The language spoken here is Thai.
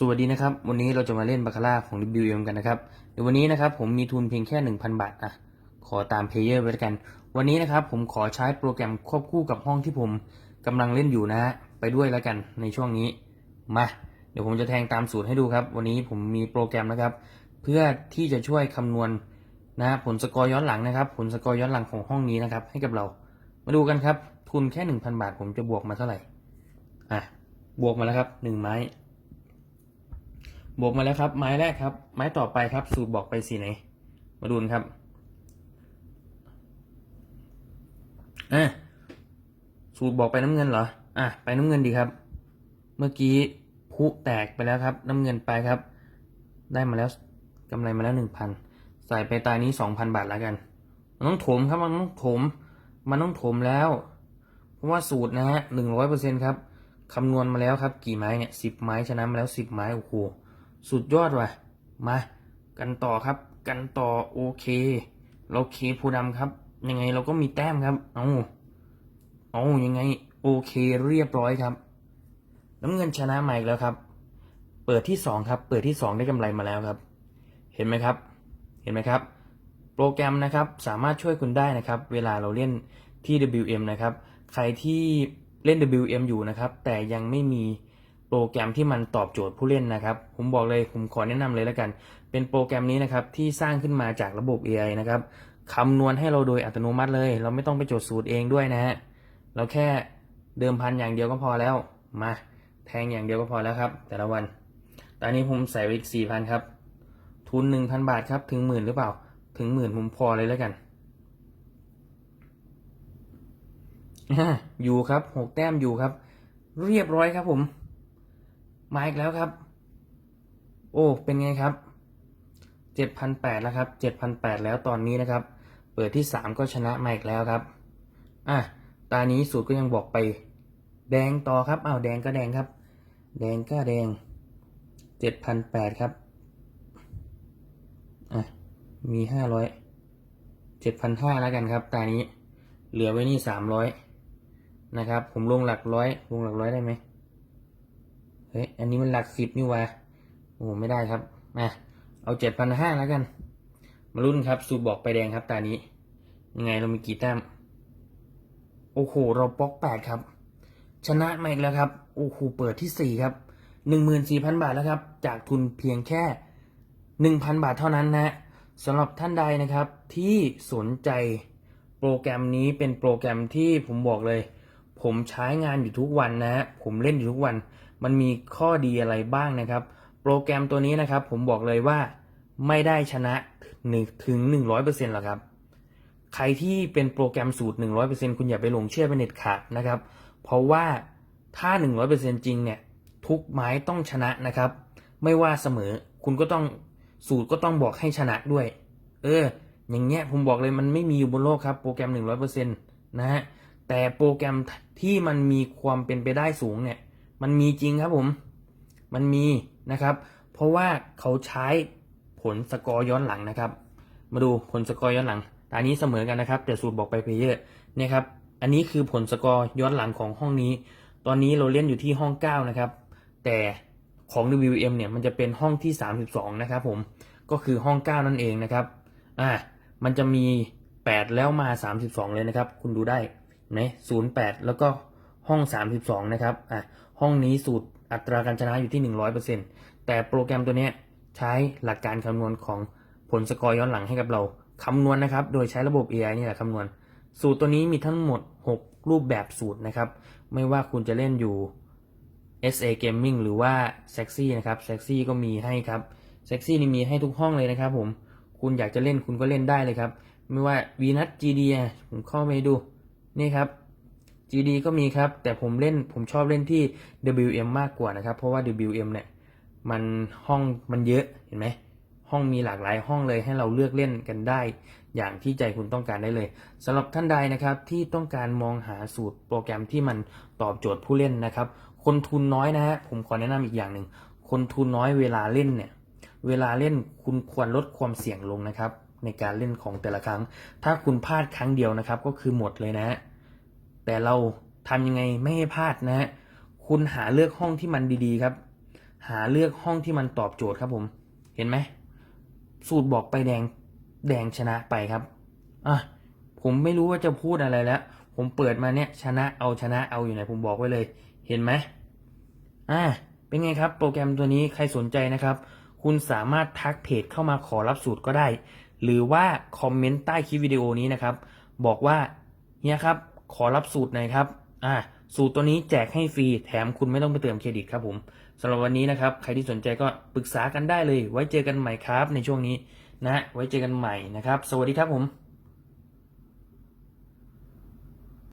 สวัสดีนะครับ วันนี้เราจะมาเล่นบาคาร่าของ WM กันนะครับเดี๋ยววันนี้นะครับผมมีทุนเพียงแค่ 1,000 บาทอะขอตามเพลเยอร์ไปแล้วกัน วันนี้นะครับผมขอใช้โปรแกรมควบคู่กับห้องที่ผมกำลังเล่นอยู่นะฮะไปด้วยแล้วกันในช่วงนี้มา เดี๋ยวผมจะแทงตามสูตรให้ดูครับ วันนี้ผมมีโปรแกรมนะครับ เพื่อที่จะช่วยคำนวณนะผลสกอร์ย้อนหลังนะครับ ผลสกอร์ย้อนหลังของห้องนี้นะครับ ให้กับเรา มาดูกันครับ ทุนแค่ 1,000 บาท ผมจะบวกมาเท่าไหร่อะบวกมาแล้วครับหนึ่งไม้ บวกมาแล้วครับ ไม้แรกครับ ไม้ต่อไปครับ สูตรบอกไปสีไหน มาดูนครับอะสูตรบอกไปน้ำเงินเหรอ อะ ไปน้ำเงินดีครับ เมื่อกี้พุแตกไปแล้วครับ น้ำเงินไปครับ ได้มาแล้วกำไรมาแล้วหนึ่งพันใส่ไปตายนี้สองพันบาทแล้วกัน มันต้องถมครับ มันต้องถม มันต้องถมแล้ว เพราะว่าสูตรนะฮะหนึ่งร้อยเปอร์เซ็นครับคำนวณมาแล้วครับ กี่ไม้เนี่ยสิบไม้ชนะมาแล้วสิบไม้โอ้โห สุดยอดว่ะ มา กันต่อครับ กันต่อโอเค เราเคผู้ดำครับ ยังไงเราก็มีแต้มครับ เอาเอายังไง โอเคเรียบร้อยครับ น้ำเงินชนะมาอีกแล้วครับ เปิดที่สองครับ เปิดที่สองได้กำไรมาแล้วครับ เห็นไหมครับ เห็นไหมครับ โปรแกรมนะครับสามารถช่วยคุณได้นะครับ เวลาเราเล่นที่ WM นะครับ ใครที่เล่น WM อยู่นะครับ แต่ยังไม่มี รแกรมที่มันตอบโจทย์ผู้เล่นนะครับ ผมบอกเลยผมขอแนะนำเลยแล้วกัน เป็นโปรแกรมนี้นะครับที่สร้างขึ้นมาจากระบบ AI นะครับคำนวณให้เราโดยอัตโนมัติเลย เราไม่ต้องไปจดสูตรเองด้วยนะฮะเราแค่เดิมพันอย่างเดียวก็พอแล้วมาแทงอย่างเดียวก็พอแล้วครับ แต่ละวัน ตอนนี้ผมใส่ไว้อีกสี่พันครับ ทุนหนึ่งพันบาทครับ ถึงหมื่นหรือเปล่า ถึงหมื่นผมพอเลยแล้วกันอยู่ครับหกแต้มอยู่ครับ เรียบร้อยครับผม มาอีกแล้วครับ โอ้ เป็นไงครับเจ็ดพันแปดแล้วครับเจ็ดพันแปดแล้วตอนนี้นะครับ เปิดที่สามก็ชนะมาอีกแล้วครับ อะ ตานี้สูตรก็ยังบอกไป แดงต่อครับ อ้าวแดงก็แดงครับ แดงก็แดงเจ็ดพันแปดครับ อะ มีห้าร้อยเจ็ดพันห้าแล้วกันครับ ตานี้ เหลือไว้นี่สามร้อยนะครับ ผมลงหลักร้อย ลงหลักร้อยได้ไหม ฮ้ย อันนี้มันหลักสิบนี่วะโอ้ไม่ได้ครับ มา เอาเจ็ดพันห้าแล้วกัน มารุ่นครับ สูตรบอกไปแดงครับตานี้ ยังไงเรามีกี่แต้ม โอ้โห เราป๊อกแปดครับ ชนะมาอีกแล้วครับ โอ้โห เปิดที่สี่ครับหนึ่งหมื่นสี่พันบาทแล้วครับ จากทุนเพียงแค่หนึ่งพันบาทเท่านั้นนะสำหรับท่านใดนะครับที่สนใจโปรแกรมนี้เป็นโปรแกรมที่ผมบอกเลย ผมใช้งานอยู่ทุกวันนะฮะผมเล่นอยู่ทุกวัน มันมีข้อดีอะไรบ้างนะครับ โปรแกรมตัวนี้นะครับ ผมบอกเลยว่าไม่ได้ชนะหนึ่งถึงหนึ่งร้อยเปอร์เซ็นต์หรอกครับ ใครที่เป็นโปรแกรมสูตร100%คุณอย่าไปหลงเชื่อเป็นเน็ตขาดนะครับ เพราะว่าถ้า100%จริงเนี่ยทุกไม้ต้องชนะนะครับ ไม่ว่าเสมอคุณก็ต้องสูตรก็ต้องบอกให้ชนะด้วย เออ อย่างเงี้ยผมบอกเลยมันไม่มีอยู่บนโลกครับโปรแกรม100%นะฮะแต่โปรแกรมที่มันมีความเป็นไปได้สูงเนี่ย มันมีจริงครับผม มันมีนะครับ เพราะว่าเขาใช้ผลสกอร์ย้อนหลังนะครับ มาดูผลสกอร์ย้อนหลังตอนนี้เสมอกันนะครับแต่สูตรบอกไปเพลเยอร์เนี่ยครับ อันนี้คือผลสกอร์ย้อนหลังของห้องนี้ ตอนนี้เราเล่นอยู่ที่ห้อง 9 นะครับ แต่ของ WM เนี่ยมันจะเป็นห้องที่ 32 นะครับผม ก็คือห้อง 9 นั่นเองนะครับ อ่า มันจะมี 8 แล้วมา 32 เลยนะครับ คุณดูได้ไหม08 แล้วก็ห้อง 32 นะครับ อะ ห้องนี้สูตรอัตราการชนะอยู่ที่ 100%แต่โปรแกรมตัวนี้ใช้หลักการคำนวณของผลสกอร์ย้อนหลังให้กับเราคำนวณนะครับ โดยใช้ระบบ AI นี่แหละคำนวณ สูตรตัวนี้มีทั้งหมด 6 รูปแบบสูตรนะครับ ไม่ว่าคุณจะเล่นอยู่ SA Gaming หรือว่า Sexy นะครับ Sexy ก็มีให้ครับ Sexy นี่มีให้ทุกห้องเลยนะครับผม คุณอยากจะเล่นคุณก็เล่นได้เลยครับ ไม่ว่า v n u t GD ผมเข้าไปดู นี่ครับ GD ก็มีครับ แต่ผมเล่นผมชอบเล่นที่ WM มากกว่านะครับ เพราะว่า WM เนี่ยมันห้องมันเยอะเห็นไหมห้องมีหลากหลายห้องเลยให้เราเลือกเล่นกันได้ อย่างที่ใจคุณต้องการได้เลยสำหรับท่านใดนะครับที่ต้องการมองหาสูตรโปรแกรมที่มันตอบโจทย์ผู้เล่นนะครับ คนทุนน้อยนะฮะผมขอแนะนำอีกอย่างหนึ่งคนทุนน้อยเวลาเล่นเนี่ยเวลาเล่นคุณควรลดความเสี่ยงลงนะครับ ในการเล่นของแต่ละครั้ง ถ้าคุณพลาดครั้งเดียวนะครับ ก็คือหมดเลยนะฮะ แต่เราทำยังไงไม่ให้พลาดนะฮะคุณหาเลือกห้องที่มันดีๆครับ หาเลือกห้องที่มันตอบโจทย์ครับผม เห็นไหมสูตรบอกไปแดงแดงชนะไปครับอะผมไม่รู้ว่าจะพูดอะไรแล้ว ผมเปิดมาเนี่ยชนะเอาชนะเอาอยู่ไหนผมบอกไว้เลย เห็นไหมอ่าเป็นไงครับ โปรแกรมตัวนี้ใครสนใจนะครับ คุณสามารถทักเพจเข้ามาขอรับสูตรก็ได้ หรือว่าคอมเมนต์ใต้คลิปวิดีโอนี้นะครับ บอกว่าเฮียครับ ขอรับสูตรหน่อยครับอ่าสูตรตัวนี้แจกให้ฟรีแถมคุณไม่ต้องไปเติมเครดิตครับผมสำหรับวันนี้นะครับ ใครที่สนใจก็ปรึกษากันได้เลย ไว้เจอกันใหม่ครับในช่วงนี้นะไว้เจอกันใหม่นะครับ สวัสดีครับผม